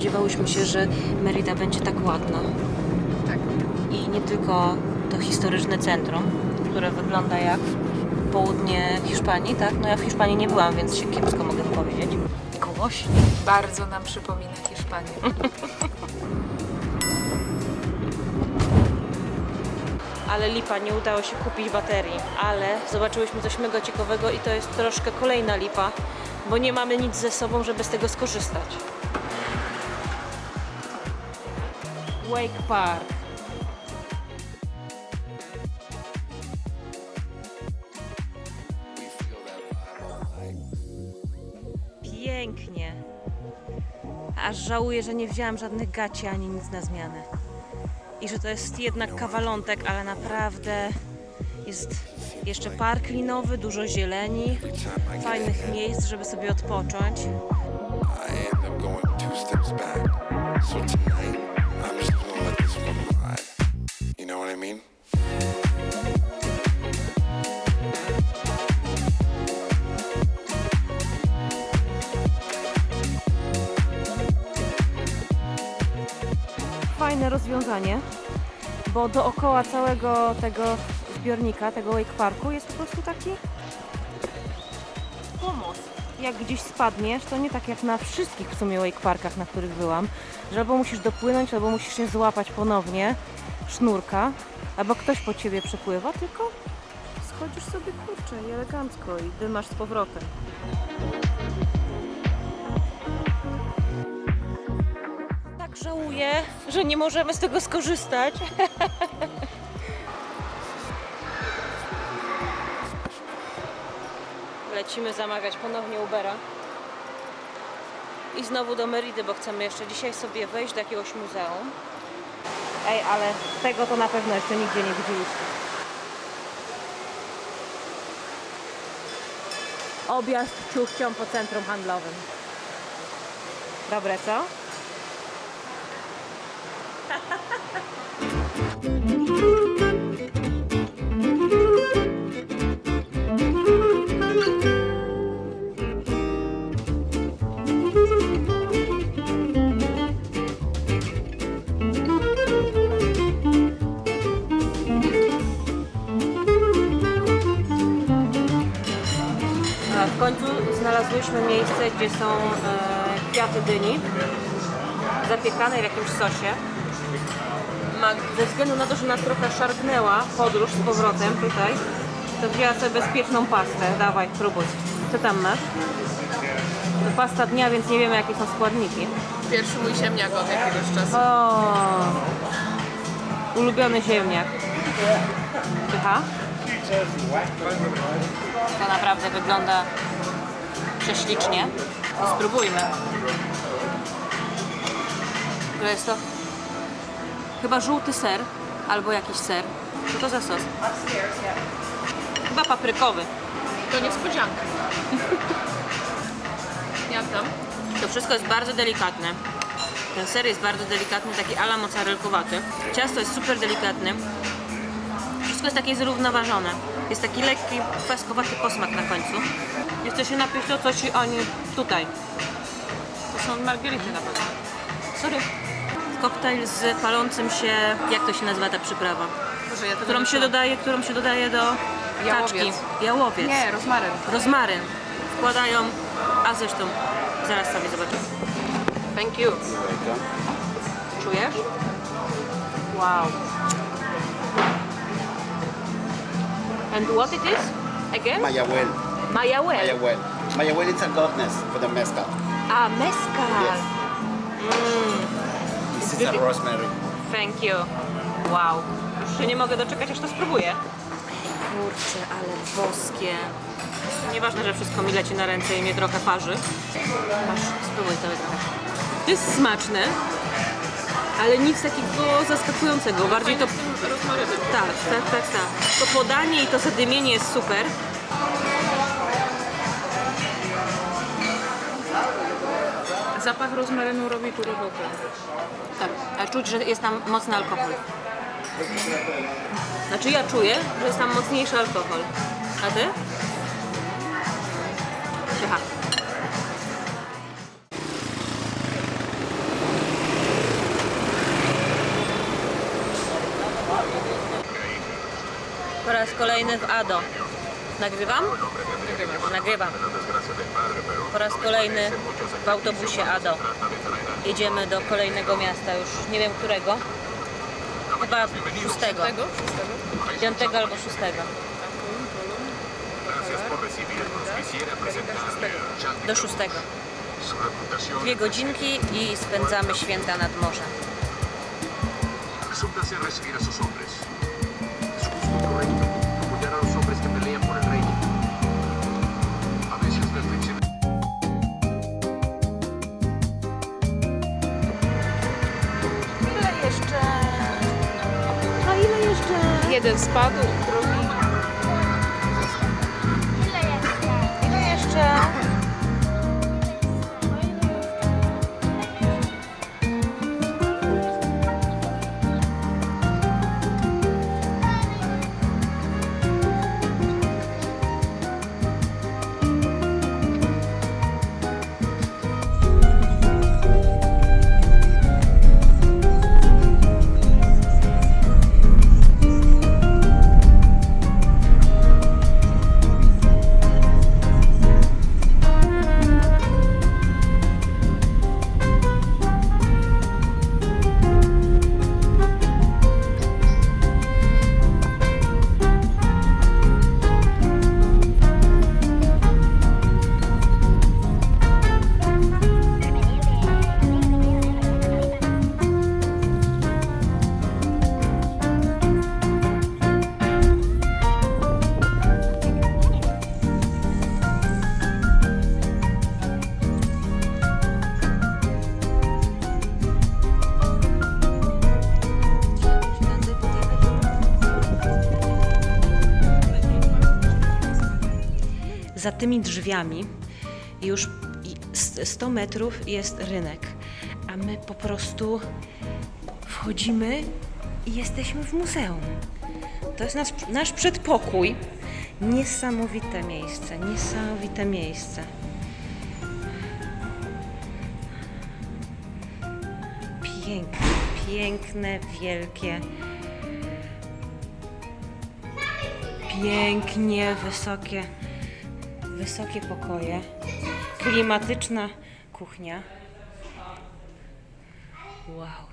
spodziewałyśmy się, że Merida będzie tak ładna. Tak. I nie tylko to historyczne centrum, które wygląda jak południe Hiszpanii, tak? No ja w Hiszpanii nie byłam, więc się kiepsko mogę wypowiedzieć. Głośniej. Bardzo nam przypomina Hiszpanię. Ale lipa, nie udało się kupić baterii. Ale zobaczyłyśmy coś mega ciekawego i to jest troszkę kolejna lipa, bo nie mamy nic ze sobą, żeby z tego skorzystać. Wake Park. Pięknie. Aż żałuję, że nie wzięłam żadnych gaci ani nic na zmianę i że to jest jednak kawalątek, ale naprawdę jest jeszcze park linowy, dużo zieleni, fajnych miejsc, żeby sobie odpocząć. I end up going two steps back. So tonight, Rozwiązanie, bo dookoła całego tego zbiornika, tego wake parku jest po prostu taki pomost. Jak gdzieś spadniesz, to nie tak jak na wszystkich w sumie wake parkach, na których byłam, że albo musisz dopłynąć, albo musisz się złapać ponownie sznurka, albo ktoś po ciebie przepływa, tylko schodzisz sobie kurczę i elegancko i dymasz z powrotem. Żałuję, że nie możemy z tego skorzystać. Lecimy zamawiać ponownie Ubera. I znowu do Meridy, bo chcemy jeszcze dzisiaj sobie wejść do jakiegoś muzeum. Ej, ale tego to na pewno jeszcze nigdzie nie widzieliście. Objazd ciuchcią po centrum handlowym. Dobre, co? W końcu znalazłyśmy miejsce, gdzie są e, kwiaty dyni zapiekane w jakimś sosie. Ze względu na to, że nas trochę szarpnęła podróż z powrotem tutaj, to wzięła sobie bezpieczną pastę. Dawaj, próbuj. Co tam masz? To pasta dnia, więc nie wiemy jakie są składniki. Pierwszy mój ziemniak od jakiegoś czasu. O, ulubiony ziemniak. Pycha? To naprawdę wygląda prześlicznie. Spróbujmy. To jest to chyba żółty ser albo jakiś ser. Co to za sos? Chyba paprykowy. To niespodzianka. Jak tam? To wszystko jest bardzo delikatne. Ten ser jest bardzo delikatny, taki ala mozzarelkowaty. Ciasto jest super delikatne. Wszystko jest takie zrównoważone. Jest taki lekki, kwaskowaty posmak na końcu. Jeszcze się napić to coś oni tutaj. To są margarity na pewno. Sorry. Koktajl z palącym się, jak to się nazywa ta przyprawa? Może ja Którą się dodaje, którą się dodaje do Jałowiec. kaczki. Jałowiec. Nie, rozmaryn. Rozmaryn. Wkładają, a zresztą zaraz sobie zobaczymy. Thank you. Czujesz? Wow. And what it is? Again? Mayahuel. Mayahuel. Mayahuel. Mayahuel is a goddess for the mezcal. A, mezcal. Yes. This is a rosemary. Thank you. Wow. Już się nie mogę doczekać, aż to spróbuję. Kurczę, ale boskie. Nieważne, że wszystko mi leci na ręce i mnie trochę parzy. Masz, spróbuj sobie trochę. To jest smaczne, ale nic takiego zaskakującego. Bardziej to... Tak, tak, tak, tak. To podanie i to zadymienie jest super. Zapach rozmarynu robi tu robotę. Tak, a czuć, że jest tam mocny alkohol. Znaczy ja czuję, że jest tam mocniejszy alkohol. A ty? Aha. Po raz kolejny w Ado. Nagrywam? Nagrywam. Po raz kolejny w autobusie Ado. Jedziemy do kolejnego miasta, już nie wiem którego. Chyba szóstego. Tego? Szóstego? Piątego albo szóstego. Do szóstego. Dwie godzinki i spędzamy święta nad morzem. Jeszcze? Jeden Za tymi drzwiami już i- s- 100 metrów jest rynek, a my po prostu wchodzimy i jesteśmy w muzeum. To jest nasz, nasz przedpokój. Niesamowite miejsce, niesamowite miejsce. Piękne, piękne, wielkie. Pięknie wysokie, wysokie pokoje. Klimatyczna kuchnia. Wow.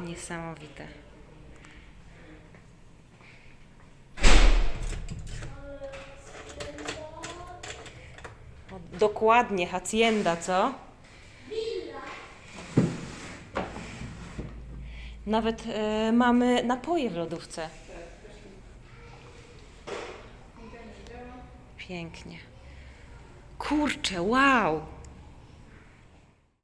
Niesamowite. O, Dokładnie, hacienda, co? Nawet e, mamy napoje w lodówce. Pięknie. Kurczę, wow!